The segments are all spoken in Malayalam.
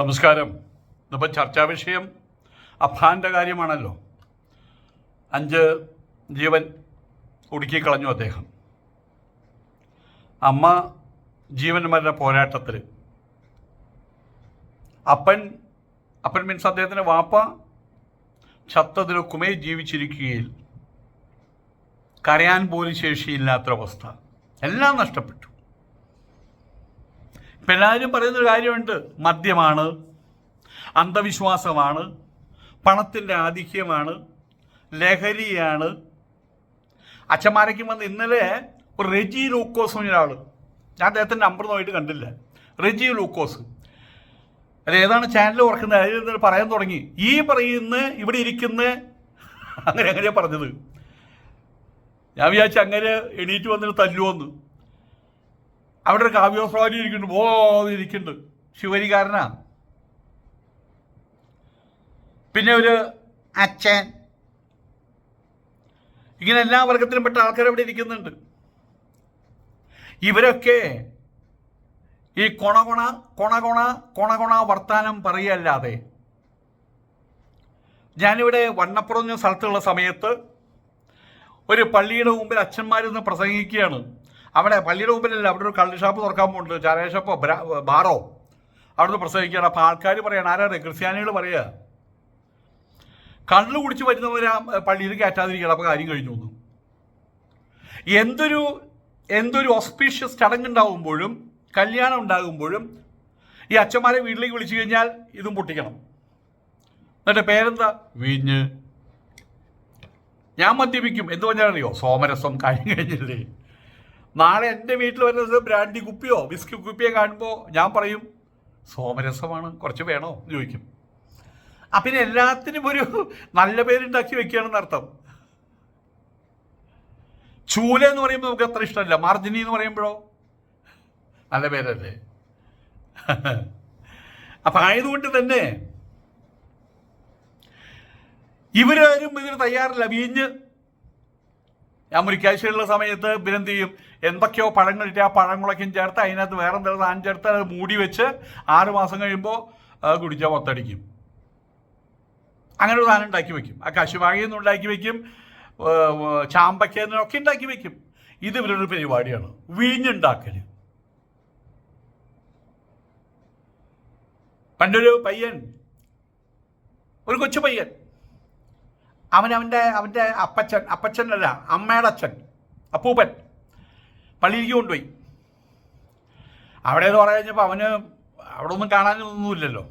നമസ്കാരം. നമ്മൾ ചർച്ചാ വിഷയം അഫാന്റെ കാര്യമാണല്ലോ. അഞ്ച് ജീവൻ ഒടുക്കിക്കളഞ്ഞു അദ്ദേഹം. അമ്മ ജീവൻ മരണ പോരാട്ടത്തിൽ. അപ്പൻ അപ്പൻ മീൻസ് അദ്ദേഹത്തിന്റെ വാപ്പ കുമേ ജീവിച്ചിരിക്കുകയിൽ കരയാൻ പോലും ശേഷിയില്ലാത്തൊരവസ്ഥ. എല്ലാം നഷ്ടപ്പെട്ടു. ഇപ്പം പറയുന്നൊരു കാര്യമുണ്ട്. മദ്യമാണ് അന്ധവിശ്വാസമാണ് പണത്തിന്റെ ആധിക്യമാണ് ലഹരിയാണ്. അച്ഛന്മാരേക്കും വന്ന് ഇന്നലെ ഒരു റെജി ലൂക്കോസ് ഒരാൾ ഞാൻ അദ്ദേഹത്തിന്റെ നമ്പർ കണ്ടില്ല. റെജി ലൂക്കോസ്. അത് ഏതാണ് ചാനൽ ഓർക്കുന്നത്? അതിൽ നിന്ന് പറയാൻ തുടങ്ങി. ഈ പറയുന്ന ഇവിടെ ഇരിക്കുന്ന അങ്ങനെ അങ്ങനെയാണ് പറഞ്ഞത്? ഞാൻ വിചാരിച്ചു അങ്ങനെ എണീറ്റ് വന്നിട്ട് തല്ലുവന്ന്. അവിടെ ഒരു കാവ്യോസ്വാരി ഇരിക്കുന്നുണ്ട്. ഓ ഇരിക്കുന്നുണ്ട്. ശിവരികാരനാ. പിന്നെ ഒരു അച്ഛൻ. ഇങ്ങനെ എല്ലാ വർഗത്തിലും പെട്ട ആൾക്കാർ അവിടെ ഇരിക്കുന്നുണ്ട്. ഇവരൊക്കെ ഈ കൊണ കൊണ കൊണ കൊണ കൊണ കൊണ വർത്താനം പറയല്ലാതെ ഞാനിവിടെ വണ്ണപ്പുറം എന്ന സ്ഥലത്തുള്ള സമയത്ത് ഒരു പള്ളിയുടെ മുമ്പിൽ അച്ഛന്മാരിന്ന് പ്രസംഗിക്കുകയാണ്. അവിടെ പള്ളിയുടെ മുമ്പിലല്ല അവിടെ ഒരു കള്ളി ഷാപ്പ് തുറക്കാൻ പോകുന്നുണ്ട്. ചാരായ ഷാപ്പോ ബാറോ. അവിടുന്ന് പ്രസംഗിക്കുകയാണ്. അപ്പൊ ആൾക്കാർ പറയണം ആരാണ്? ക്രിസ്ത്യാനികൾ പറയുക കള്ളു കുടിച്ച് വരുന്നവരാ പള്ളിയിൽ കയറ്റാതിരിക്കണം അപ്പോൾ കാര്യം കഴിഞ്ഞു തോന്നും എന്തൊരു എന്തൊരു ഓസ്പീഷ്യസ് ചടങ്ങുണ്ടാവുമ്പോഴും കല്യാണം ഉണ്ടാകുമ്പോഴും ഈ അച്ഛന്മാരെ വീട്ടിലേക്ക് വിളിച്ചു കഴിഞ്ഞാൽ ഇതും പൊട്ടിക്കണം. എന്നിട്ട് പേരെന്താ? വീഞ്ഞ്. ഞാൻ മദ്യപിക്കും. എന്ത് പറഞ്ഞാലറിയോ സോമരസം കാര്യം കഴിഞ്ഞില്ലേ? നാളെ എന്റെ വീട്ടിൽ വരുന്നത് ബ്രാൻഡി കുപ്പിയോ ബിസ്കി കുപ്പിയോ കാണുമ്പോൾ ഞാൻ പറയും സോമരസമാണ് കുറച്ച് വേണോ? എന്ന് ചോദിക്കും. അപ്പം പിന്നെ എല്ലാത്തിനും ഒരു നല്ല പേരുണ്ടാക്കി വെക്കുകയാണെന്ന് അർത്ഥം. ചൂല എന്ന് പറയുമ്പോൾ നമുക്ക് അത്ര ഇഷ്ടമല്ല. മാർജിനി എന്ന് പറയുമ്പോഴോ? നല്ല പേരല്ലേ? അപ്പം ആയതുകൊണ്ട് തന്നെ ഇവരാരും ഇതിന് തയ്യാറില്ല. വീഞ്ഞ് ഞാൻ മുരിക്കാഴ്ചയുള്ള സമയത്ത് ഇവരെന്ത് ചെയ്യും? എന്തൊക്കെയോ പഴങ്ങളിട്ട് ആ പഴങ്ങളൊക്കെയും ചേർത്ത് അതിനകത്ത് വേറെ എന്തെങ്കിലും സാധനം ചേർത്ത് അത് മൂടി വെച്ച് ആറ് മാസം കഴിയുമ്പോൾ കുടിച്ചാൽ മൊത്തടിക്കും. അങ്ങനെ ഒരു സാധനം ഉണ്ടാക്കി വെക്കും. ആ കശുമാങ്ങയിൽ നിന്ന് ഉണ്ടാക്കി വെക്കും. ചാമ്പയ്ക്കയിൽ നിന്നൊക്കെ ഉണ്ടാക്കി വെക്കും. ഇത് ഇവരൊരു പരിപാടിയാണ്. വീഞ്ഞുണ്ടാക്കൽ പണ്ടൊരു പയ്യൻ ഒരു കൊച്ചു പയ്യൻ അവൻ അവന്റെ അവന്റെ അപ്പച്ചൻ അപ്പച്ചനല്ല അമ്മയുടെ അച്ഛൻ അപ്പൂപ്പൻ പള്ളിയിലേക്ക് കൊണ്ടുപോയി അവിടെ എന്ന് പറഞ്ഞു കഴിഞ്ഞപ്പോൾ അവന് അവിടെ ഒന്നും കാണാനൊന്നുമില്ലല്ലോ.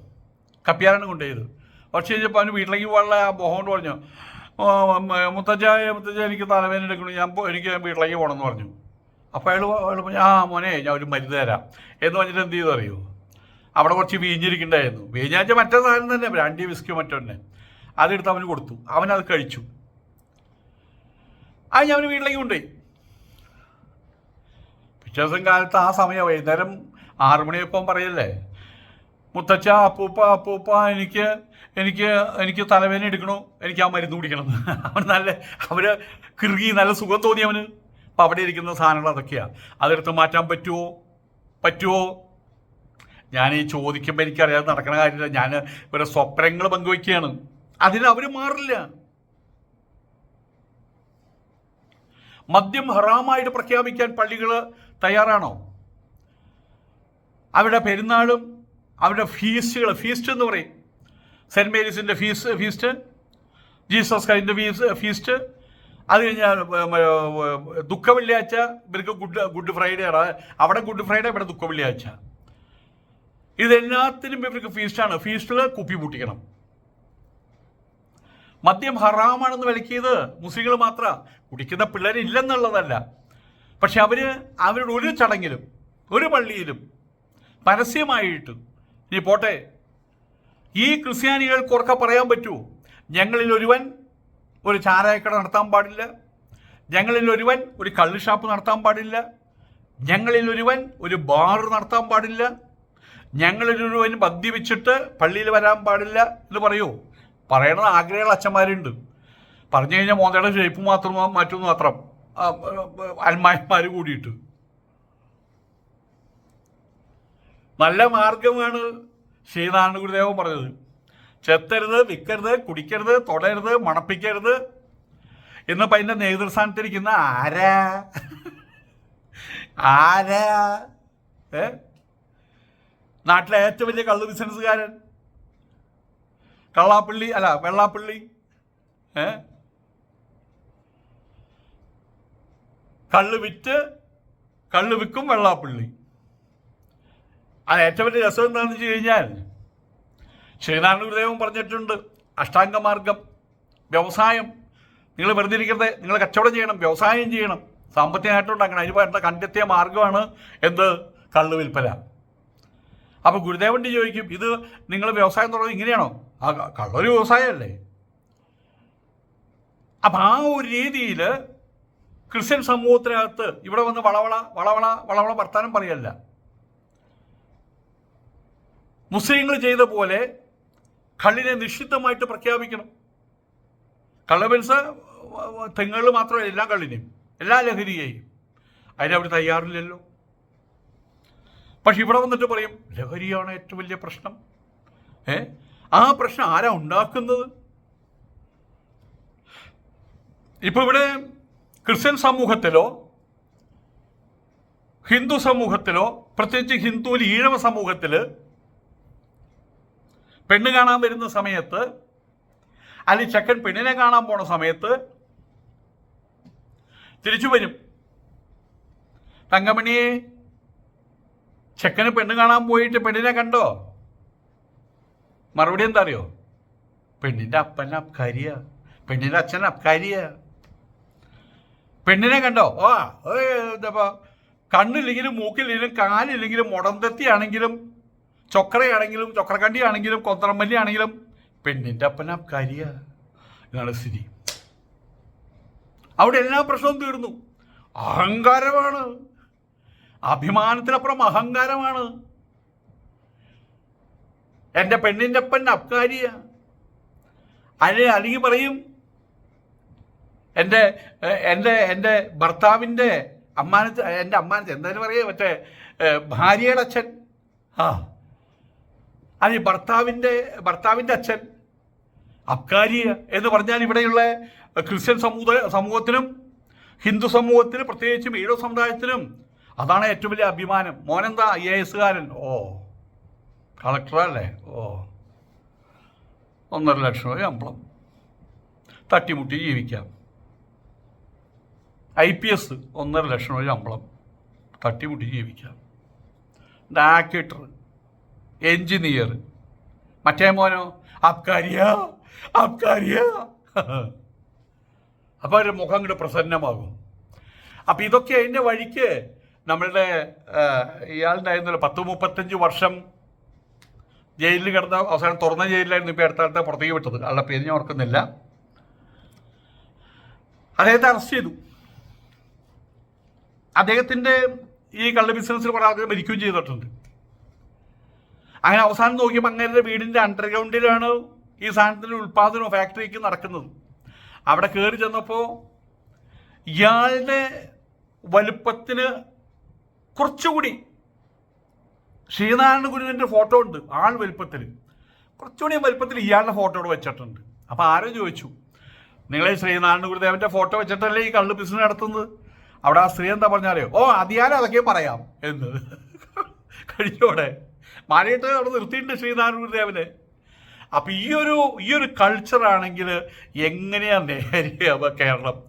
കപ്പിയാറാണ് കൊണ്ടുപോയത്. കുറച്ച് കഴിഞ്ഞപ്പോൾ അവന് വീട്ടിലേക്ക് പോകാനുള്ള മോഹം കൊണ്ട് പറഞ്ഞു "ഓ, മ- മുത്തച്ഛ മുത്തച്ഛ എനിക്ക് തലവേദന എടുക്കണം ഞാൻ എനിക്ക് വീട്ടിലേക്ക് പോകണം എന്ന് പറഞ്ഞു അപ്പോൾ അയാൾ അയാൾ പറഞ്ഞു ആ മോനെ ഞാൻ ഒരു മരുന്ന് തരാം. എന്ന് പറഞ്ഞിട്ട് എന്ത് ചെയ്തു അറിയോ? അവിടെ കുറച്ച് വീഞ്ഞിരിക്കണ്ടായിരുന്നു വീഞ്ഞാച്ച മറ്റേ സാധനം തന്നെ ബ്രാൻഡി വിസ്കി മറ്റോ തന്നെ. അതെടുത്ത് അവന് കൊടുത്തു. അവനത് കഴിച്ചു. അത് ഞാൻ അവന് വീട്ടിലേക്ക് കൊണ്ടുപോയി. പിറ്റേ കാലത്ത് ആ സമയം വൈകുന്നേരം ആറു മണിയപ്പം പറയല്ലേ മുത്തച്ഛ അപ്പൂപ്പ അപ്പൂപ്പ എനിക്ക് എനിക്ക് എനിക്ക് തലവേദന എടുക്കണു എനിക്ക് ആ മരുന്ന് കുടിക്കണം. അവൻ നല്ല അവർ കിറുകി നല്ല സുഖം തോന്നി അവന്. അപ്പം അവിടെ ഇരിക്കുന്ന സാധനങ്ങൾ അതൊക്കെയാണ് അതെടുത്ത് മാറ്റാൻ പറ്റുമോ പറ്റുമോ ഞാൻ ഈ ചോദിക്കുമ്പോൾ എനിക്കറിയാതെ നടക്കുന്ന കാര്യമില്ല. ഞാൻ ഇവരെ സ്വപ്നങ്ങൾ പങ്കുവയ്ക്കുകയാണ്. അതിന് അവർ മാറില്ല. മദ്യം ഹറാമായിട്ട് പ്രഖ്യാപിക്കാൻ പള്ളികൾ തയ്യാറാണോ? അവരുടെ പെരുന്നാളും അവരുടെ ഫീസ്റ്റുകൾ ഫീസ്റ്റ് എന്ന് പറയും. സെന്റ് മേരീസിന്റെ ഫീസ് ഫീസ്റ്റ് ജീസസ് കൈന്റെ ഫീസ് ഫീസ്റ്റ് അത് കഴിഞ്ഞാൽ ദുഃഖ വെള്ളിയാഴ്ച ഇവർക്ക് ഗുഡ് ഗുഡ് ഫ്രൈഡേ ആണ്. അവിടെ ഗുഡ് ഫ്രൈഡേ ഇവിടെ ദുഃഖ വെള്ളിയാഴ്ച ഇതെല്ലാത്തിനും ഇവർക്ക് ഫീസ്റ്റാണ് ഫീസ്റ്റിൽ കുപ്പി പൂട്ടിക്കണം. മദ്യം ഹറാമാണെന്ന് വിലക്കിയത് മുസ്ലിങ്ങൾ മാത്രം. കുടിക്കുന്ന പിള്ളേരില്ലെന്നുള്ളതല്ല. പക്ഷെ അവർ അവരുടെ ഒരു ചടങ്ങിലും ഒരു പള്ളിയിലും പരസ്യമായിട്ട് ഇനി പോട്ടെ ഈ ക്രിസ്ത്യാനികൾക്ക് ഉറക്കെ പറയാൻ പറ്റുമോ ഞങ്ങളിൽ ഒരുവൻ ഒരു ചാരായക്കട നടത്താൻ പാടില്ല. ഞങ്ങളിൽ ഒരുവൻ ഒരു കള്ള് ഷാപ്പ് നടത്താൻ പാടില്ല. ഞങ്ങളിൽ ഒരുവൻ ഒരു ബാർ നടത്താൻ പാടില്ല. ഞങ്ങളിൽ ഒരുവൻ മദ്യപിച്ചിട്ട് പള്ളിയിൽ വരാൻ പാടില്ല എന്ന് പറയൂ. പറയണത് ആഗ്രഹങ്ങൾ അച്ഛന്മാരുണ്ട്. പറഞ്ഞു കഴിഞ്ഞാൽ മോന്തയുടെ ഷേപ്പ് മാത്രം മാറ്റുന്നു മാത്രം. അൽമായന്മാർ കൂടിയിട്ട്. നല്ല മാർഗമാണ് ശ്രീനാരായണ ഗുരുദേവൻ പറഞ്ഞത്. ചെത്തരുത് വിൽക്കരുത് കുടിക്കരുത് തൊടരുത് മണപ്പിക്കരുത്. എന്നിപ്പോൾ അതിന്റെ നേതൃസ്ഥാനത്തിരിക്കുന്ന ആരാ? ആരാ? ഏ? നാട്ടിലെ ഏറ്റവും വലിയ കള്ള് ബിസിനസ്സുകാരൻ കള്ളാപ്പള്ളി അല്ല വെള്ളാപ്പള്ളി. ഏ? കള്ള് വിറ്റ് കള്ള് വിൽക്കും വെള്ളാപ്പള്ളി. അത് ഏറ്റവും വലിയ രസം എന്താണെന്ന് വെച്ച് കഴിഞ്ഞാൽ ശ്രീനാരായണ ഗുരുദേവൻ പറഞ്ഞിട്ടുണ്ട് അഷ്ടാംഗമാർഗം വ്യവസായം. നിങ്ങൾ വെറുതെ ഇരിക്കരുത് നിങ്ങൾ കച്ചവടം ചെയ്യണം വ്യവസായം ചെയ്യണം. സാമ്പത്തിക നേട്ടം ഉണ്ടാക്കണം അതിന് വേണ്ട കണ്ടെത്തിയ മാർഗമാണ് എന്ത്? കള്ള് വിൽപ്പന. അപ്പോൾ ഗുരുദേവന്റെ ചോദിക്കും ഇത് നിങ്ങൾ വ്യവസായം തുടങ്ങുന്നത് ഇങ്ങനെയാണോ? ആ കള്ളൊരു വ്യവസായമല്ലേ? അപ്പം ആ ഒരു രീതിയിൽ ക്രിസ്ത്യൻ സമൂഹത്തിനകത്ത് ഇവിടെ വന്ന് വളവള വളവള വളവള വർത്താനം പറയല്ല. മുസ്ലിങ്ങൾ ചെയ്ത പോലെ കള്ളിനെ നിഷിദ്ധമായിട്ട് പ്രഖ്യാപിക്കണം. കള്ളബെൻസ് തെങ്ങുകൾ മാത്രമല്ല എല്ലാ കള്ളിനെയും എല്ലാ ലഹരിയെയും. അതിനവർ തയ്യാറില്ലല്ലോ. പക്ഷെ ഇവിടെ വന്നിട്ട് പറയും ലഹരിയാണ് ഏറ്റവും വലിയ പ്രശ്നം. ഏ? ആ പ്രശ്നം ആരാ ഉണ്ടാക്കുന്നത്? ഇപ്പൊ ഇവിടെ ക്രിസ്ത്യൻ സമൂഹത്തിലോ ഹിന്ദു സമൂഹത്തിലോ പ്രത്യേകിച്ച് ഹിന്ദുവിൽ ഈഴവ സമൂഹത്തിൽ പെണ്ണ് കാണാൻ വരുന്ന സമയത്ത് അല്ലെങ്കിൽ ചെക്കൻ പെണ്ണിനെ കാണാൻ പോണ സമയത്ത് തിരിച്ചു വരും. തങ്കമണിയെ ചെക്കന് പെണ്ണ് കാണാൻ പോയിട്ട് പെണ്ണിനെ കണ്ടോ? മറുപടി എന്താ അറിയോ? പെണ്ണിന്റെ അപ്പൻ അബ്കാരിയ. പെണ്ണിന്റെ അച്ഛൻ അബ്കാരിയ. പെണ്ണിനെ കണ്ടോ? ഓ എന്താ കണ്ണില്ലെങ്കിലും മൂക്കില്ലെങ്കിലും കാലില്ലെങ്കിലും മുടന്തെത്തിയാണെങ്കിലും ചൊക്രയാണെങ്കിലും ചൊക്രക്കണ്ടിയാണെങ്കിലും കൊന്തറമ്പല്ലി ആണെങ്കിലും പെണ്ണിന്റെ അപ്പന കരിയ. ഇതാണ് സ്ഥിതി. അവിടെ എല്ലാ പ്രശ്നവും തീർന്നു. അഹങ്കാരമാണ്. അഭിമാനത്തിനപ്പുറം അഹങ്കാരമാണ്. എന്റെ പെണ്ണിന്റെ അപ്പൻ അബ്കാരിയ. അല്ലെ അല്ലെങ്കിൽ പറയും എന്റെ എന്റെ എന്റെ ഭർത്താവിന്റെ അമ്മാനത്ത് എന്റെ അമ്മാനത്ത് എന്തായാലും പറയുക മറ്റേ ഭാര്യയുടെ അച്ഛൻ. ആ. ഭർത്താവിന്റെ ഭർത്താവിന്റെ ഭർത്താവിന്റെ അച്ഛൻ. അബ്കാരിയ എന്ന് പറഞ്ഞാൽ ഇവിടെയുള്ള ക്രിസ്ത്യൻ സമൂഹ സമൂഹത്തിനും ഹിന്ദു സമൂഹത്തിനും പ്രത്യേകിച്ചും ഈഴോ സമുദായത്തിനും അതാണ് ഏറ്റവും വലിയ അഭിമാനം. മോനെന്താ ഐ എ എസ്സുകാരൻ? ഓ. കളക്ടറല്ലേ? ഓ. ഒന്നര ലക്ഷം രൂപ ശമ്പളം തട്ടിമുട്ടി ജീവിക്കാം. ഐ പി എസ് ഒന്നര ലക്ഷം രൂപ ശമ്പളം തട്ടിമുട്ടി ജീവിക്കാം. ഡാക്ടർ എഞ്ചിനീയർ മറ്റേ മോനോ? അബ്കാരിയ അബ്കാരിയ. അപ്പോൾ അവരുടെ മുഖം അങ്ങോട്ട് പ്രസന്നമാകും. അപ്പം ഇതൊക്കെ അതിന്റെ വഴിക്ക് നമ്മളുടെ ഇയാളുണ്ടായിരുന്നല്ലോ പത്ത് മുപ്പത്തഞ്ച് വർഷം ജയിലിൽ കിടന്ന അവസാനം തുറന്ന ജയിലിലായിരുന്നു ഇപ്പോൾ അടുത്ത അടുത്ത പുറത്തേക്ക് വിട്ടത്. ആളുടെ പേര് ഞാൻ ഓർക്കുന്നില്ല. അദ്ദേഹത്തെ അറസ്റ്റ് ചെയ്തു. അദ്ദേഹത്തിന്റെ ഈ കള്ള ബിസിനസ്സിൽ കുറേ ആൾക്കാർ മരിക്കുകയും ചെയ്തിട്ടുണ്ട്. അങ്ങനെ അവസാനം നോക്കിയപ്പോൾ അങ്ങേരുടെ വീടിന്റെ അണ്ടർഗ്രൗണ്ടിലാണ് ഈ സാധനത്തിന്റെ ഉൽപ്പാദനവും ഫാക്ടറിക്ക് നടക്കുന്നത്. അവിടെ കയറി ചെന്നപ്പോൾ ഇയാളുടെ വലുപ്പത്തിന് കുറച്ചുകൂടി ശ്രീനാരായണ ഗുരുവിന്റെ ഫോട്ടോ ഉണ്ട് ആൾ വലുപ്പത്തിൽ കുറച്ചുകൂടി വലുപ്പത്തിൽ ഇയാളുടെ ഫോട്ടോ വെച്ചിട്ടുണ്ട്. അപ്പോൾ ആരോ ചോദിച്ചു നിങ്ങളെ ശ്രീനാരായണ ഗുരുദേവന്റെ ഫോട്ടോ വെച്ചിട്ടല്ലേ ഈ കള്ള് ബിസിനസ് നടത്തുന്നത്? അവിടെ ആ സ്ത്രീ എന്താ പറഞ്ഞാൽ ഓ അതിയാലും അതൊക്കെ പറയാം. എന്ന്. കഴിഞ്ഞോടെ. മാറിയിട്ട് അവിടെ നിർത്തിയിട്ടുണ്ട് ശ്രീനാരായണ ഗുരുദേവനെ. അപ്പം ഈ ഒരു ഈ ഒരു കൾച്ചറാണെങ്കിൽ എങ്ങനെയാണ് ലഹരി അവ കേരളം?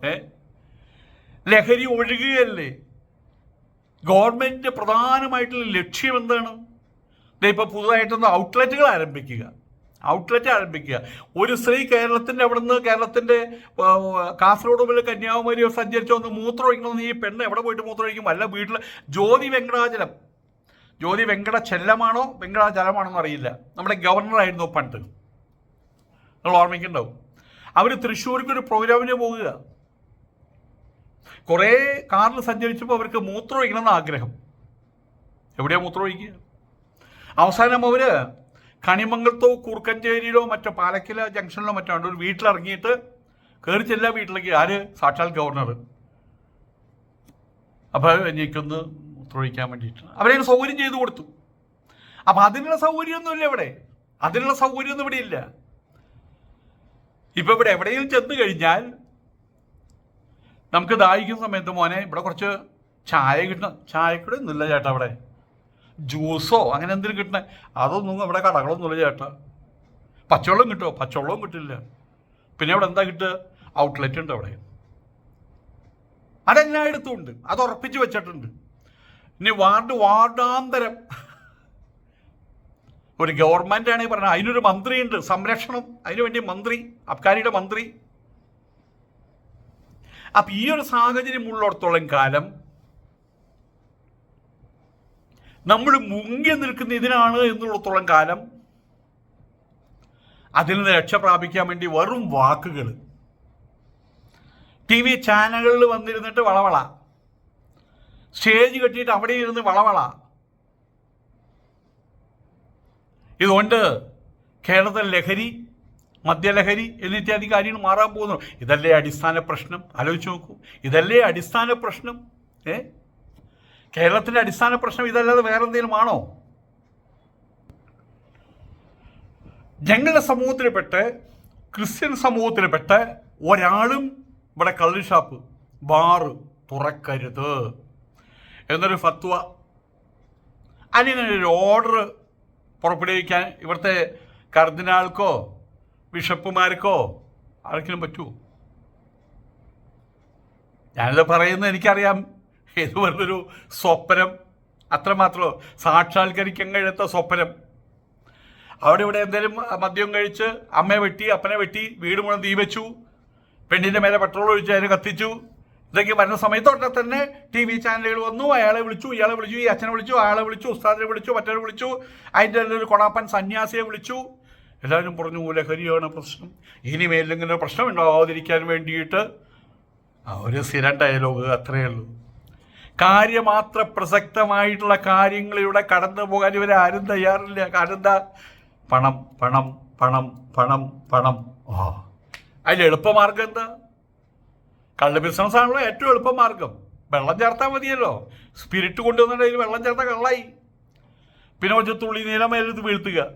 ലഹരി ഒഴുകുകയല്ലേ? ഗവൺമെന്റിന്റെ പ്രധാനമായിട്ടുള്ള ലക്ഷ്യം എന്താണ്? ദേ ഇപ്പോൾ പുതുതായിട്ടൊന്ന് ഔട്ട്ലെറ്റുകൾ ആരംഭിക്കുക. ഔട്ട്ലെറ്റ് ആരംഭിക്കുക. ഒരു സ്ത്രീ കേരളത്തിന്റെ അവിടെ നിന്ന് കേരളത്തിന്റെ കാസർഗോഡ് മുതൽ കന്യാകുമാരിയോ സഞ്ചരിച്ച് ഒന്ന് മൂത്രം ഒഴിക്കണമെന്ന് ഈ പെണ്ണ് എവിടെ പോയിട്ട് മൂത്രം ഒഴിക്കും? അല്ല വീട്ടിൽ ജ്യോതി വെങ്കടാചലം. ജ്യോതി വെങ്കട ചെല്ലമാണോ വെങ്കടാചലമാണോ അറിയില്ല. നമ്മുടെ ഗവർണറായിരുന്നു പണ്ട്. നിങ്ങൾ ഓർമ്മിക്കുന്നുണ്ടാവും. അവർ തൃശ്ശൂർക്ക് ഒരു പ്രോഗ്രാമിന് പോകുക കുറേ കാറിൽ സഞ്ചരിച്ചപ്പോൾ അവർക്ക് മൂത്രം ഒഴിക്കണമെന്ന് ആഗ്രഹം. എവിടെയാണ് മൂത്രം ഒഴിക്കുക? അവസാനം അവർ കണിമംഗലത്തോ കൂർക്കഞ്ചേരിയിലോ മറ്റോ പാലക്കില ജംഗ്ഷനിലോ മറ്റോ ഉണ്ട് ഒരു വീട്ടിലിറങ്ങിയിട്ട് കയറി ചെല്ല വീട്ടിലേക്ക് ആര്? സാക്ഷാൽ ഗവർണർ അപ്പോൾ എനിക്കൊന്ന് മൂത്രമൊഴിക്കാൻ വേണ്ടിയിട്ട്. അവരെ സൗകര്യം ചെയ്തു കൊടുത്തു. അപ്പം അതിനുള്ള സൗകര്യമൊന്നുമില്ല ഇവിടെ. അതിനുള്ള സൗകര്യമൊന്നും ഇവിടെ ഇല്ല. ഇപ്പം ഇവിടെ എവിടെയെങ്കിലും ചെന്ന് കഴിഞ്ഞാൽ നമുക്ക് ദാഹിക്കുന്ന സമയത്ത് മോനെ ഇവിടെ കുറച്ച് ചായ കിട്ടണം. ചായക്കൂടെ ഒന്നുമില്ല ചേട്ടാ അവിടെ. ജ്യൂസോ അങ്ങനെ എന്തെങ്കിലും കിട്ടണേ. അതൊന്നും ഇവിടെ കടകളൊന്നുമില്ല ചേട്ടാ. പച്ചവെള്ളം കിട്ടുമോ പച്ചവെള്ളവും കിട്ടില്ല. പിന്നെ അവിടെ എന്താ കിട്ടുക? ഔട്ട്ലെറ്റ് ഉണ്ട് അവിടെ. അതെല്ലായിടത്തും ഉണ്ട്. അത് ഉറപ്പിച്ച് വെച്ചിട്ടുണ്ട്. ഇനി വാർഡ് വാർഡാന്തരം. ഒരു ഗവൺമെന്റ് ആണെങ്കിൽ പറഞ്ഞത് അതിനൊരു മന്ത്രിയുണ്ട്. സംരക്ഷണം. അതിനു വേണ്ടി മന്ത്രി അബ്കാരിയുടെ മന്ത്രി. അപ്പൊ ഈ ഒരു സാഹചര്യം ഉള്ളിടത്തോളം കാലം നമ്മൾ മുങ്ങി നിൽക്കുന്ന ഇതിനാണ് എന്നുള്ളത്തോളം കാലം അതിൽ നിന്ന് രക്ഷ പ്രാപിക്കാൻ വേണ്ടി വെറും വാക്കുകൾ. ടി വി ചാനലുകളിൽ വന്നിരുന്നിട്ട് വളവള. സ്റ്റേജ് കെട്ടിയിട്ട് അവിടെ ഇരുന്ന് വളവള. ഇതുകൊണ്ട് കേരളത്തിൽ ലഹരി മദ്യലഹരി എന്നിത്യാദി കാര്യങ്ങൾ മാറാൻ പോകുന്നു. ഇതല്ലേ അടിസ്ഥാന പ്രശ്നം? ആലോചിച്ച് നോക്കൂ. ഇതല്ലേ അടിസ്ഥാന പ്രശ്നം? ഏ? കേരളത്തിന്റെ അടിസ്ഥാന പ്രശ്നം ഇതല്ലാതെ വേറെ എന്തെങ്കിലും ആണോ ഞങ്ങളുടെ സമൂഹത്തിൽപ്പെട്ട് ക്രിസ്ത്യൻ സമൂഹത്തിൽപ്പെട്ട് ഒരാളും ഇവിടെ കള്ളി ഷാപ്പ് ബാറ് തുറക്കരുത്. എന്നൊരു ഫത്വ. അല്ലെങ്കിൽ ഒരു ഓർഡർ പുറപ്പെടുവിക്കാൻ ഇവിടുത്തെ കർദിനാൾക്കോ ബിഷപ്പുമാർക്കോ ആർക്കിനും പറ്റുമോ ഞാനിത് പറയുന്നത് എനിക്കറിയാം. ഇത് പറഞ്ഞൊരു സ്വപ്നം. അത്രമാത്രമോ സാക്ഷാത്കരിക്കാൻ കഴിയാത്ത സ്വപ്നം. അവിടെ ഇവിടെ എന്തെങ്കിലും മദ്യം കഴിച്ച് അമ്മയെ വെട്ടി അപ്പനെ വെട്ടി വീട് മുഴുവൻ തീ വെച്ചു. പെണ്ണിന്റെ മേലെ പെട്രോൾ ഒഴിച്ച് അതിനെ കത്തിച്ചു. ഇതൊക്കെ വരുന്ന സമയത്തോടെ തന്നെ ടി വി ചാനലുകൾ വന്നു. അയാളെ വിളിച്ചു ഇയാളെ വിളിച്ചു ഈ അച്ഛനെ വിളിച്ചു അയാളെ വിളിച്ചു ഉസ്താദിനെ വിളിച്ചു മറ്റൊരു വിളിച്ചു. അതിന്റെ ഒരു കൊണാപ്പൻ സന്യാസിയെ വിളിച്ചു. എല്ലാവരും പറഞ്ഞു ലഹരിയാണ് പ്രശ്നം. ഇനി മേലിങ്ങനെ പ്രശ്നം ഉണ്ടാവാതിരിക്കാൻ വേണ്ടിയിട്ട്. ഒരു സ്ഥിരം ഡയലോഗ് അത്രയേ ഉള്ളൂ. കാര്യമാത്ര പ്രസക്തമായിട്ടുള്ള കാര്യങ്ങളിലൂടെ കടന്നു പോകാൻ ഇവരെ ആരും തയ്യാറില്ല. കാരണം പണം പണം പണം പണം പണം. ആ. അതിൽ എളുപ്പമാർഗം എന്താ? കള്ള ബിസിനസ് ആണല്ലോ ഏറ്റവും എളുപ്പമാർഗം. വെള്ളം ചേർത്താൽ മതിയല്ലോ. സ്പിരിറ്റ് കൊണ്ടുവന്നിട്ട് വെള്ളം ചേർത്ത കള്ളായി. പിന്നെ കുറച്ച് തുള്ളി നീലം വീഴ്ത്തുക.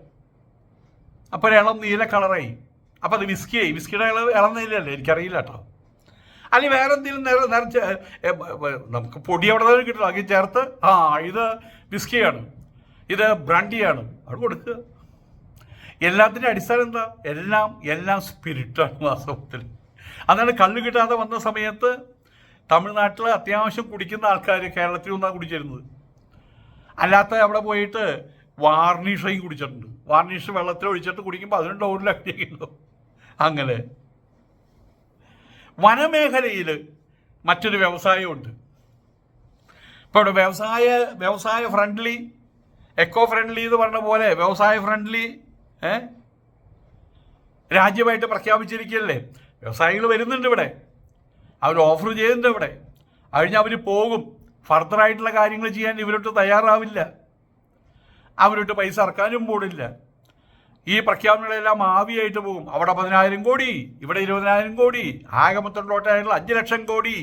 അപ്പോൾ ഇളം നീല കളറായി. അപ്പോൾ അത് വിസ്കിയായി വിസ്കിയുടെ ഇളം ഇളം നീലല്ലേ എനിക്കറിയില്ല കേട്ടോ. അല്ലെങ്കിൽ വേറെ എന്തെങ്കിലും നേരെ നിറച്ച് നമുക്ക് പൊടി അവിടെ നിന്ന് കിട്ടും ആക്കി ചേർത്ത്. ആ ഇത് വിസ്കിയാണ്. ഇത് ബ്രാൻഡിയാണ് അവിടെ കൊടുക്കുക. എല്ലാത്തിന്റെ അടിസ്ഥാനം എന്താ? എല്ലാം എല്ലാം സ്പിരിറ്റാണ് വാസ്തവത്തിൽ. അതാണ് കള്ള് കിട്ടാതെ വന്ന സമയത്ത് തമിഴ്നാട്ടിൽ അത്യാവശ്യം കുടിക്കുന്ന ആൾക്കാർ കേരളത്തിൽ ഒന്നാണ് കുടിച്ചിരുന്നത്. അല്ലാത്ത അവിടെ പോയിട്ട് വാർണിഷയും കുടിച്ചിട്ടുണ്ട്. വാർണിഷ് വെള്ളത്തിൽ ഒഴിച്ചിട്ട് കുടിക്കുമ്പോൾ അതിന് ഒരു ഉണ്ടാവും അങ്ങനെ. വനമേഖലയിൽ മറ്റൊരു വ്യവസായമുണ്ട്. ഇപ്പോൾ ഇവിടെ വ്യവസായ വ്യവസായ ഫ്രണ്ട്ലി എക്കോ ഫ്രണ്ട്ലി എന്ന് പറഞ്ഞ പോലെ വ്യവസായ ഫ്രണ്ട്ലി രാജ്യമായിട്ട് പ്രഖ്യാപിച്ചിരിക്കുകയല്ലേ? വ്യവസായികൾ വരുന്നുണ്ട് ഇവിടെ. അവർ ഓഫർ ചെയ്യുന്നുണ്ട് ഇവിടെ. കഴിഞ്ഞാൽ അവർ പോകും. ഫർദറായിട്ടുള്ള കാര്യങ്ങൾ ചെയ്യാൻ ഇവരൊട്ട് തയ്യാറാവില്ല. അവരൊട്ട് പൈസ ഇറക്കാനും പോടില്ല ഈ പ്രഖ്യാപനങ്ങളെല്ലാം ആവിയായിട്ട് പോകും. അവിടെ പതിനായിരം കോടി ഇവിടെ ഇരുപതിനായിരം കോടി ആകെ മൊത്തം ടോട്ടലായിട്ടുള്ള അഞ്ച് ലക്ഷം കോടി.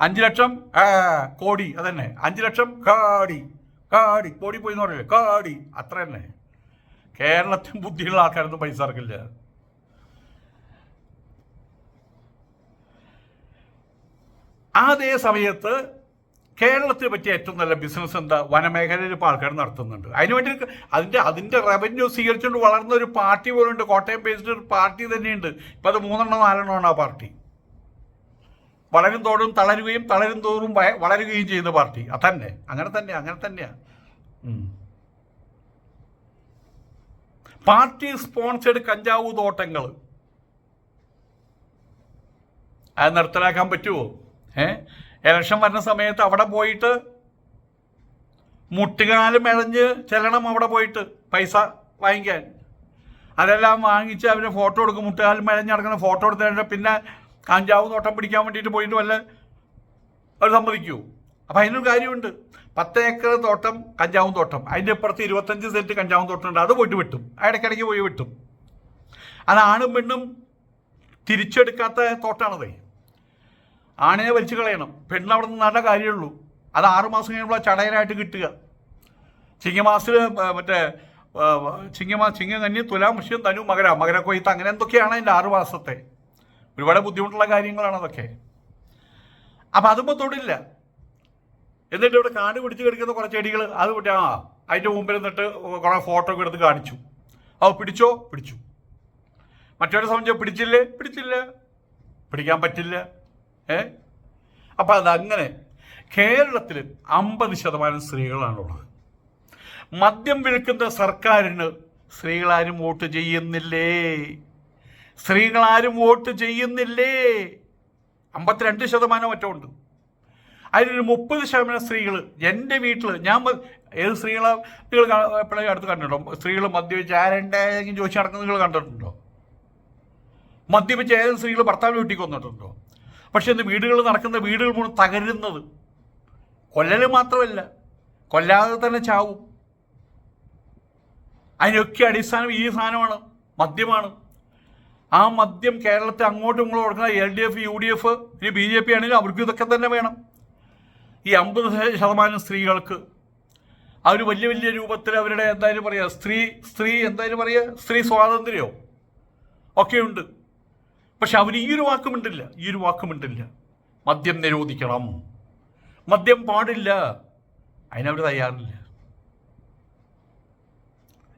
അഞ്ച് ലക്ഷം കോടി അതന്നെ. അഞ്ച് ലക്ഷം കാടി കാടി കോടി പോയി എന്ന് പറയില്ലേ കാടി അത്ര തന്നെ. കേരളത്തിൽ ബുദ്ധിയുള്ള ആൾക്കാരൊന്നും പൈസ ഇറക്കില്ല. അതേ സമയത്ത് കേരളത്തെ പറ്റിയ ഏറ്റവും നല്ല ബിസിനസ് എന്താ? വനമേഖലയിൽ ഇപ്പോൾ ആൾക്കാർ നടത്തുന്നുണ്ട്. അതിനുവേണ്ടി വേണ്ടി അതിന്റെ അതിന്റെ റവന്യൂ സ്വീകരിച്ചുകൊണ്ട് വളർന്ന ഒരു പാർട്ടി പോലുണ്ട് കോട്ടയം ബേസ്ഡ് ഒരു പാർട്ടി തന്നെയുണ്ട്. ഇപ്പം അത് മൂന്നെണ്ണം നാലെണ്ണമാണ് ആ പാർട്ടി. വളരും തോറും തളരുകയും തളരും തോറും വളരുകയും ചെയ്യുന്ന പാർട്ടി. അതന്നെ. അങ്ങനെ തന്നെ അങ്ങനെ തന്നെയാണ്. പാർട്ടി സ്പോൺസേഡ് കഞ്ചാവ് തോട്ടങ്ങൾ അത് നിർത്തലാക്കാൻ പറ്റുമോ ഏ? ഇലക്ഷൻ വരുന്ന സമയത്ത് അവിടെ പോയിട്ട് മുട്ടുകാലും ഇഴഞ്ഞ് ചെല്ലണം അവിടെ പോയിട്ട് പൈസ വാങ്ങിക്കാൻ. അതെല്ലാം വാങ്ങിച്ച് അവന് ഫോട്ടോ എടുക്കും. മുട്ടുകാലും ഇഴഞ്ഞ് നടക്കുന്ന ഫോട്ടോ എടുത്ത് കഴിഞ്ഞാൽ പിന്നെ കഞ്ചാവ് നോട്ടം പിടിക്കാൻ വേണ്ടിയിട്ട് പോയിട്ട് വല്ല അവർ സമ്മതിക്കൂ. അപ്പം അതിനൊരു കാര്യമുണ്ട്. പത്ത് ഏക്കർ തോട്ടം കഞ്ചാവും തോട്ടം. അതിന്റെ ഇപ്പുറത്ത് ഇരുപത്തഞ്ച് സെന്റ് കഞ്ചാവും തോട്ടം ഉണ്ട്. അത് പോയിട്ട് വിട്ടും. ഇടയ്ക്കിടയ്ക്ക് പോയി വിട്ടും. അതാണും പെണ്ണും തിരിച്ചെടുക്കാത്ത തോട്ടാണതേ. ആണിനെ വലിച്ചു കളയണം. പെണ്ണ് അവിടെ നിന്ന് നല്ല കാര്യമുള്ളൂ. അത് ആറുമാസം കഴിയുമ്പോൾ ചടയനായിട്ട് കിട്ടുക. ചിങ്ങമാസത്തിൽ മറ്റേ ചിങ്ങമാ തുലാം വൃശ്യം ധനു മകര. മകരക്കൊയ്ത്ത് അങ്ങനെ എന്തൊക്കെയാണ് അതിന്റെ ആറ് മാസത്തെ? ഒരുപാട് ബുദ്ധിമുട്ടുള്ള കാര്യങ്ങളാണ് അതൊക്കെ. അപ്പം അതുമ്പോൾ തൊടില്ല. എന്നിട്ട് ഇവിടെ കാട് പിടിച്ച് കിടക്കുന്ന കുറേ ചെടികൾ അത് വിട്ട് ആ അതിന്റെ മുമ്പിൽ നിന്നിട്ട് കുറേ ഫോട്ടോ ഒക്കെ എടുത്ത് കാണിച്ചു. അത് പിടിച്ചോ? പിടിച്ചു. മറ്റൊരു സംബന്ധിച്ചോ പിടിച്ചില്ലേ? പിടിച്ചില്ല. പിടിക്കാൻ പറ്റില്ല. ഏ? അപ്പം അതങ്ങനെ കേരളത്തിൽ അമ്പത് ശതമാനം സ്ത്രീകളാണുള്ളത് മദ്യം വിൽക്കുന്ന സർക്കാരിന് സ്ത്രീകളാരും വോട്ട് ചെയ്യുന്നില്ലേ? സ്ത്രീകളാരും വോട്ട് ചെയ്യുന്നില്ലേ? അമ്പത്തിരണ്ട് ശതമാനം മറ്റോ ഉണ്ട്. അതിലൊരു മുപ്പത് ശതമാനം സ്ത്രീകൾ എന്റെ വീട്ടിൽ ഞാൻ ഏത് സ്ത്രീകളെ നിങ്ങൾ എപ്പോഴും അടുത്ത് കണ്ടിട്ടുണ്ടോ? സ്ത്രീകൾ മദ്യപിച്ച് ആരുണ്ടെങ്കിലും ചോദിച്ചു നടക്കുന്നത് നിങ്ങൾ കണ്ടിട്ടുണ്ടോ? മദ്യപിച്ച് ഏത് സ്ത്രീകൾ ഭർത്താവ് വീട്ടിൽ കൊന്നിട്ടുണ്ടോ? പക്ഷെ ഇന്ന് വീടുകൾ നടക്കുന്ന വീടുകൾ മുഴുവൻ തകരുന്നത് കൊല്ലൽ മാത്രമല്ല. കൊല്ലാതെ തന്നെ ചാവും. അതിനൊക്കെ അടിസ്ഥാനം ഈ സാധനമാണ് മദ്യമാണ്. ആ മദ്യം കേരളത്തെ അങ്ങോട്ടും ഇങ്ങോട്ടും കൊടുക്കുന്ന L D F U D F ഇനി ബി ജെ പി ആണെങ്കിലും അവർക്ക് ഇതൊക്കെ തന്നെ വേണം. ഈ അമ്പത് ശതമാനം സ്ത്രീകൾക്ക്. അവർ വലിയ വലിയ രൂപത്തിൽ അവരുടെ എന്തായാലും പറയുക സ്ത്രീ സ്ത്രീ എന്തായാലും പറയുക സ്ത്രീ സ്വാതന്ത്ര്യമോ ഒക്കെയുണ്ട്. പക്ഷെ അവന് ഈ ഒരു വാക്കുമുണ്ടില്ല ഈ ഒരു വാക്കുമുണ്ടില്ല മദ്യം നിരോധിക്കണം. മദ്യം പാടില്ല. അതിനവർ തയ്യാറില്ല.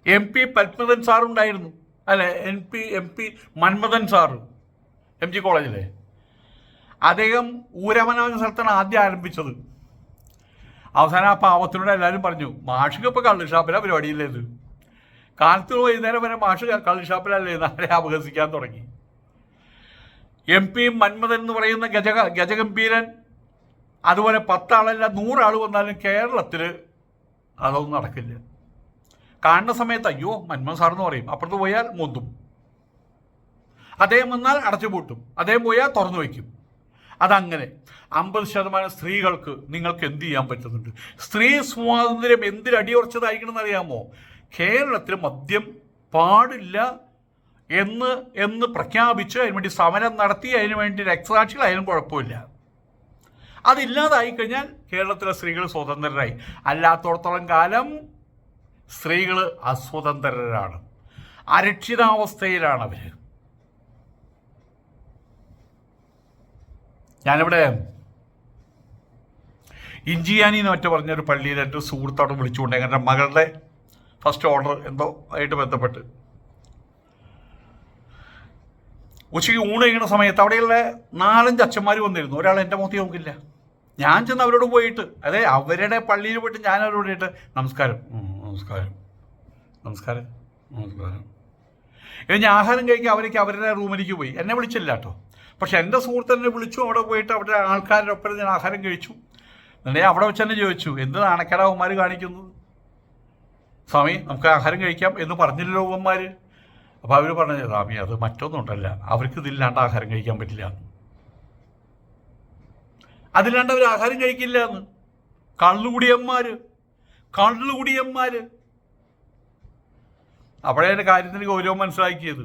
എം പി പത്മതൻ സാറുണ്ടായിരുന്നു അല്ലെ M P M P Manmadhan sir M G കോളേജിലെ. അദ്ദേഹം ഊരമന എന്ന സ്ഥലത്താണ് ആദ്യം ആരംഭിച്ചത്. അവസാനം ആ പാവത്തിനോട് എല്ലാവരും പറഞ്ഞു മാഷിക്ക് ഇപ്പോൾ കള്ള് ഷാപ്പിലെ പരിപാടിയില്ലേ ഇത്? കാലത്ത് വൈകുന്നേരം വരെ മാഷ് കള്ളുഷാപ്പിലല്ലേ ആരെ അപഹസിക്കാൻ തുടങ്ങി. എം പി മന്മഥൻ എന്ന് പറയുന്ന ഗജ ഗജഗംഭീരൻ അതുപോലെ പത്താളല്ല നൂറാൾ വന്നാലും കേരളത്തിൽ അതൊന്നും നടക്കില്ല. കാണുന്ന സമയത്ത് അയ്യോ മന്മൻ സാർ എന്ന് പറയും. അപ്പുറത്ത് പോയാൽ മുന്തും. അദ്ദേഹം വന്നാൽ അടച്ചുപൂട്ടും അദ്ദേഹം പോയാൽ തുറന്നു വയ്ക്കും. അതങ്ങനെ അമ്പത് ശതമാനം സ്ത്രീകൾക്ക് നിങ്ങൾക്ക് എന്ത് ചെയ്യാൻ പറ്റുന്നുണ്ട്? സ്ത്രീ സ്വാതന്ത്ര്യം എന്തിനടിയുറച്ചതായിരിക്കണം എന്നറിയാമോ കേരളത്തിൽ മദ്യം പാടില്ല എന്ന് എന്ന് പ്രഖ്യാപിച്ച് അതിനുവേണ്ടി സമരം നടത്തി അതിനുവേണ്ടി രക്തസാക്ഷികളായാലും കുഴപ്പമില്ല. അതില്ലാതായി കഴിഞ്ഞാൽ കേരളത്തിലെ സ്ത്രീകൾ സ്വതന്ത്രരായി. അല്ലാത്തോടത്തോളം കാലം സ്ത്രീകൾ അസ്വതന്ത്രരാണ്. അരക്ഷിതാവസ്ഥയിലാണ് അവർ ഞാനിവിടെ ഇഞ്ചിയാനി എന്ന് മറ്റു പറഞ്ഞൊരു പള്ളിയിൽ എന്റെ സുഹൃത്തോട് വിളിച്ചുകൊണ്ട് എന്റെ മകളുടെ ഫസ്റ്റ് ഓർഡർ എന്തോ ആയിട്ട് ബന്ധപ്പെട്ട്. ഉച്ചയ്ക്ക് ഊണ് കഴിക്കുന്ന സമയത്ത് അവിടെയുള്ള നാലഞ്ച് അച്ഛന്മാർ വന്നിരുന്നു. ഒരാൾ എന്റെ മുഖത്ത് നോക്കില്ല. ഞാൻ ചെന്ന് അവരോട് പോയിട്ട് അതെ അവരുടെ പള്ളിയിൽ പോയിട്ട് ഞാൻ അവരോട് പോയിട്ട് നമസ്കാരം. നമസ്കാരം. നമസ്കാരം. നമസ്കാരം. ഇനി ആഹാരം കഴിക്കാൻ അവരേക്ക് അവരുടെ റൂമിലേക്ക് പോയി. എന്നെ വിളിച്ചില്ല കേട്ടോ. പക്ഷെ എന്റെ സുഹൃത്തിനെ വിളിച്ചു. അവിടെ പോയിട്ട് അവിടെ ആൾക്കാരുടെ ഒപ്പം ഞാൻ ആഹാരം കഴിച്ചു. എന്നിട്ട് അവിടെ വെച്ച് തന്നെ ചോദിച്ചു എന്ത് നാണക്കേടാവന്മാർ കാണിക്കുന്നത്? സ്വാമി നമുക്ക് ആഹാരം കഴിക്കാം എന്ന് പറഞ്ഞില്ലല്ലോ അവന്മാർ അപ്പോൾ അവർ പറഞ്ഞു സ്വാമി അത് മറ്റൊന്നും ഉണ്ടല്ല. അവർക്ക് ഇതില്ലാണ്ട് ആഹാരം കഴിക്കാൻ പറ്റില്ല. അതില്ലാണ്ട് അവർ ആഹാരം കഴിക്കില്ല എന്ന്. കള്ളുകുടിയന്മാര് കള്ളുകുടിയന്മാര്. അപ്പോഴേ എന്റെ കാര്യത്തിന് ഗൗരവം മനസ്സിലാക്കിയത്.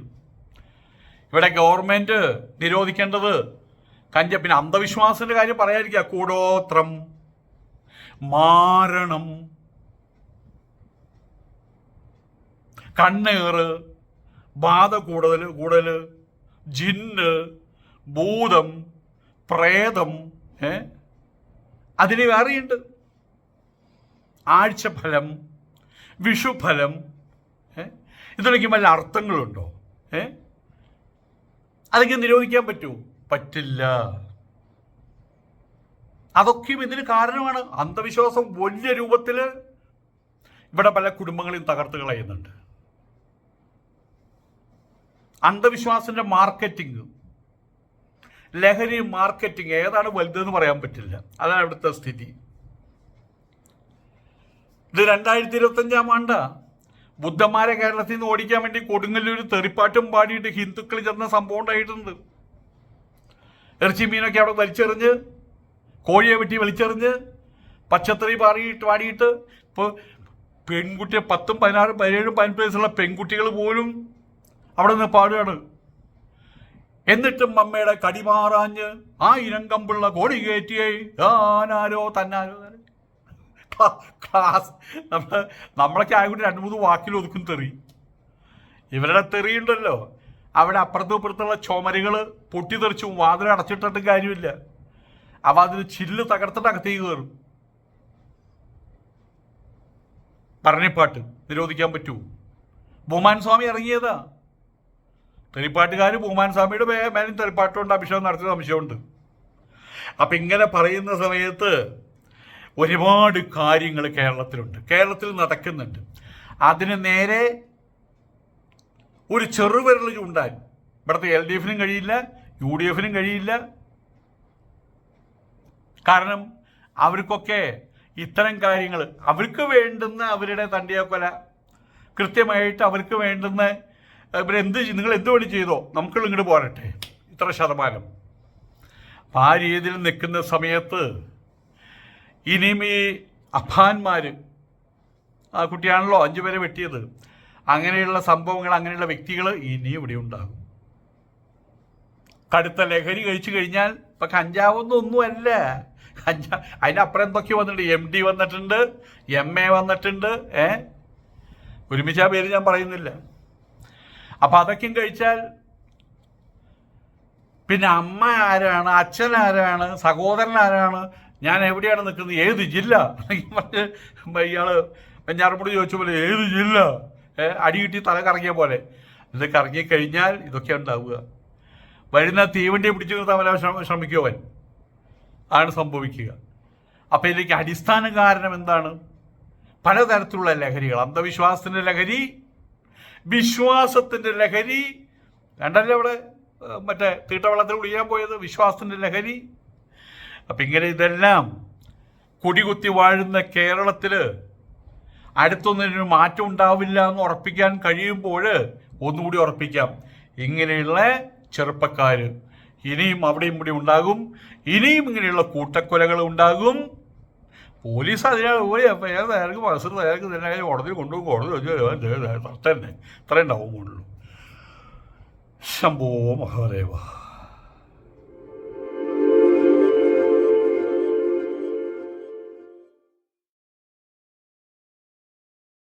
ഇവിടെ ഗവൺമെന്റ് നിരോധിക്കേണ്ടത് കഞ്ച പിന്നെ അന്ധവിശ്വാസത്തിന്റെ കാര്യം പറയാതിരിക്കുക. കൂടോത്രം മാരണം. കണ്ണേറ് ബാധ കൂടുതൽ കൂടുതൽ ജിന്ന് ഭൂതം പ്രേതം ഏ? അതിന് വേറെയുണ്ട്. ആഴ്ചഫലം വിഷുഫലം ഏ? ഇതിനൊക്കെ വല്ല അർത്ഥങ്ങളുണ്ടോ? ഏ? അതൊക്കെ നിരോധിക്കാൻ പറ്റുമോ പറ്റില്ല. അതൊക്കെയും ഇതിന് കാരണമാണ്. അന്ധവിശ്വാസം വലിയ രൂപത്തിൽ ഇവിടെ പല കുടുംബങ്ങളെയും തകർത്ത് കളയുന്നുണ്ട്. അന്ധവിശ്വാസത്തിന്റെ മാർക്കറ്റിംഗ്. ലഹരി മാർക്കറ്റിംഗ് ഏതാണ് വലുതെന്ന് പറയാൻ പറ്റില്ല. അതാണ് അവിടുത്തെ സ്ഥിതി. ഇത് രണ്ടായിരത്തി ഇരുപത്തഞ്ചാം ആണ്ട. ബുദ്ധന്മാരെ കേരളത്തിൽ നിന്ന് ഓടിക്കാൻ വേണ്ടി കൊടുങ്ങല്ലൂർ തെറിപ്പാട്ടും പാടിയിട്ട് ഹിന്ദുക്കൾ ചെന്ന സംഭവം ഉണ്ടായിട്ടുണ്ട്. ഇറച്ചി മീനൊക്കെ അവിടെ വലിച്ചെറിഞ്ഞ് കോഴിയെ വെട്ടി വലിച്ചെറിഞ്ഞ് പച്ചത്തറി പാറിയിട്ട് പാടിയിട്ട് ഇപ്പോൾ പെൺകുട്ടിയെ പത്തും പതിനാറും പതിനേഴും പതിനെട്ട് വയസ്സുള്ള പെൺകുട്ടികൾ പോലും അവിടെ നിന്ന് പാടുകയാണ്. എന്നിട്ടും അമ്മയുടെ കടിമാറാഞ്ഞ് ആ ഇനം കമ്പുള്ള കോടി കയറ്റിയേ ആനാരോ തന്നാരോ ക്ലാസ് നമ്മൾ നമ്മളൊക്കെ ആയിക്കൂടി രണ്ട് മൂന്ന് വാക്കിൽ ഒതുക്കും തെറി. ഇവരുടെ തെറിയുണ്ടല്ലോ അവിടെ അപ്പുറത്തും ഇപ്പുറത്തുള്ള ചുമരുകൾ പൊട്ടിത്തെറിച്ചും വാതിൽ അടച്ചിട്ടിട്ടും കാര്യമില്ല. അവ അതിന് ചില്ല് തകർത്തിട്ട് അകത്തേക്ക് കയറും. പറഞ്ഞിപ്പാട്ട് നിരോധിക്കാൻ പറ്റൂ. ബഹുമാൻ സ്വാമി ഇറങ്ങിയതാ. തെറിപ്പാട്ടുകാർ ബഹുമാൻ സ്വാമിയുടെ മേലും തെളിപ്പാട്ടുകൊണ്ട് അഭിഷേകം നടത്തിയ സംശയമുണ്ട്. അപ്പം ഇങ്ങനെ പറയുന്ന സമയത്ത് ഒരുപാട് കാര്യങ്ങൾ കേരളത്തിലുണ്ട്. കേരളത്തിൽ നടക്കുന്നുണ്ട്. അതിന് നേരെ ഒരു ചെറുവിരൽ ചൂണ്ടാൻ. ഇവിടുത്തെ എൽ ഡി എഫിനും കഴിയില്ല യു ഡി എഫിനും കഴിയില്ല. കാരണം അവർക്കൊക്കെ ഇത്തരം കാര്യങ്ങൾ അവർക്ക് വേണ്ടുന്ന അവരുടെ തണ്ടിയാക്കൊല കൃത്യമായിട്ട് അവർക്ക് വേണ്ടുന്ന ഇവരെന്ത് എന്ത് നിങ്ങൾ എന്ത് വേണ്ടി ചെയ്തോ? നമുക്കുള്ള ഇങ്ങോട്ട് പോരട്ടെ. ഇത്ര ശതമാനം. അപ്പം ആ രീതിയിൽ നിൽക്കുന്ന സമയത്ത് ഇനിയും ഈ അഫാന്മാർ ആ കുട്ടിയാണല്ലോ അഞ്ചു പേരെ വെട്ടിയത്. അങ്ങനെയുള്ള സംഭവങ്ങൾ അങ്ങനെയുള്ള വ്യക്തികൾ ഇനിയും ഇവിടെ ഉണ്ടാകും. കടുത്ത ലഹരി കഴിച്ചു കഴിഞ്ഞാൽ ഇപ്പം കഞ്ചാവൊന്നും ഒന്നുമല്ല കഞ്ചാ അതിനപ്പുറം എന്തൊക്കെയോ വന്നിട്ടുണ്ട്. എം ഡി വന്നിട്ടുണ്ട് എം എ വന്നിട്ടുണ്ട് ഏ? ഒരുമിച്ച് ആ പേര് ഞാൻ പറയുന്നില്ല. അപ്പം അതൊക്കെയും കഴിച്ചാൽ പിന്നെ അമ്മ ആരാണ്? അച്ഛൻ ആരാണ്? സഹോദരൻ ആരാണ്? ഞാൻ എവിടെയാണ് നിൽക്കുന്നത്? ഏത് ജില്ല? ഇയാൾ വെഞ്ഞാറമ്പൂടി ചോദിച്ച പോലെ ഏത് ജില്ല? അടി കിട്ടി തല കറങ്ങിയ പോലെ. ഇത് കറങ്ങിക്കഴിഞ്ഞാൽ ഇതൊക്കെ ഉണ്ടാവുക. വരുന്ന തീവണ്ടി പിടിച്ചു നിർത്താൻ വല്ല ശ്രമ- അവൻ? ആണ് സംഭവിക്കുക. അപ്പം ഇതിലേക്ക് അടിസ്ഥാന കാരണം എന്താണ്? പലതരത്തിലുള്ള ലഹരികൾ. അന്ധവിശ്വാസത്തിന്റെ ലഹരി വിശ്വാസത്തിന്റെ ലഹരി. കണ്ടല്ലേ അവിടെ മറ്റേ തീട്ടവെള്ളത്തിൽ കുളിക്കാൻ പോയത് വിശ്വാസത്തിന്റെ ലഹരി. അപ്പം ഇങ്ങനെ ഇതെല്ലാം കുടികുത്തി വാഴുന്ന കേരളത്തിൽ അടുത്തൊന്നിനൊരു മാറ്റം ഉണ്ടാവില്ല എന്ന് ഉറപ്പിക്കാൻ കഴിയുമ്പോൾ ഒന്നുകൂടി ഉറപ്പിക്കാം. ഇങ്ങനെയുള്ള ചെറുപ്പക്കാർ ഇനിയും അവിടെയും ഇവിടെ ഉണ്ടാകും. ഇനിയും ഇങ്ങനെയുള്ള കൂട്ടക്കൊലകൾ ഉണ്ടാകും. പോലീസ് അതിനാണ് പോയി അപ്പം ഞാൻ അയാൾക്ക് മനസ്സിൽ അയാൾക്ക് തന്നെ അയാൾ കോടതിയിൽ കൊണ്ടുപോകും കോടതി തന്നെ ഇത്രയും ഉണ്ടാവും കൂടുതലും ശംഭോ മഹാദേവ.